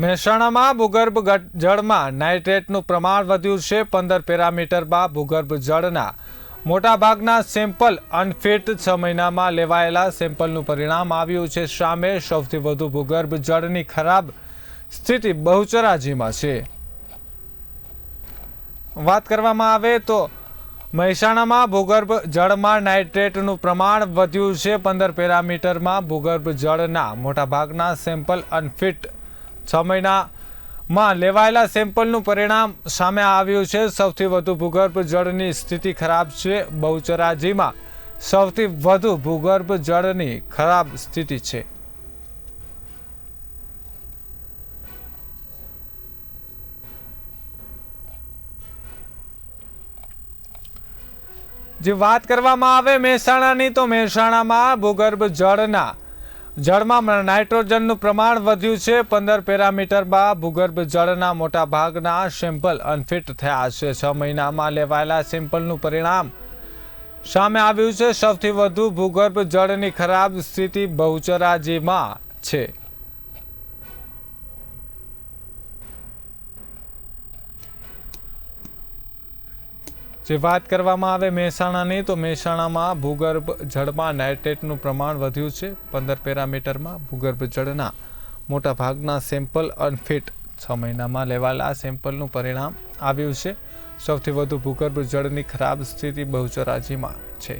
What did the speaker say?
મહેસાણામાં ભૂગર્ભ જળમાં નાઇટ્રેટનું પ્રમાણ વધ્યું છે. પંદર પેરામીટરમાં ભૂગર્ભ જળના મોટાભાગના સેમ્પલ અનફિટ છ મહિનામાં લેવાયેલા સેમ્પલનું પરિણામ આવ્યું છે. સામે સૌથી વધુ ભૂગર્ભ જળની ખરાબ સ્થિતિ બહુચરાજીમાં છે. વાત કરવામાં આવે તો મહેસાણામાં ભૂગર્ભ જળમાં નાઇટ્રેટનું પ્રમાણ વધ્યું છે. પંદર પેરામીટરમાં ભૂગર્ભ જળના મોટાભાગના સેમ્પલ અનફિટ છ લેવાયેલા સેમ્પલનું પરિણામ સામે આવ્યું છે. સૌથી વધુ ભૂગર્ભ જળની સ્થિતિ ખરાબ છે. બહુચરાજીમાં સૌથી વધુ ભૂગર્ભ જળની ખરાબ સ્થિતિ છે. જે વાત કરવામાં આવે મહેસાણાની, તો મહેસાણામાં ભૂગર્ભ જળના જળમાં નાઇટ્રોજનનું પ્રમાણ વધ્યું છે. પંદર પેરામીટરમાં ભૂગર્ભ જળના મોટા ભાગના સેમ્પલ અનફિટ થયા છે. છ મહિનામાં લેવાયેલા સેમ્પલનું પરિણામ સામે આવ્યું છે. સૌથી વધુ ભૂગર્ભ જળની ખરાબ સ્થિતિ બહુચરાજીમાં છે. જે વાત કરવામાં આવે મહેસાણાની, તો મહેસાણામાં ભૂગર્ભ જળમાં નાઇટ્રેટનું પ્રમાણ વધ્યું છે. પંદર પેરામીટરમાં ભૂગર્ભ જળના મોટા ભાગના સેમ્પલ અનફિટ છ મહિનામાં લેવાયેલા સેમ્પલનું પરિણામ આવ્યું છે. સૌથી વધુ ભૂગર્ભ જળની ખરાબ સ્થિતિ બહુચરાજીમાં છે.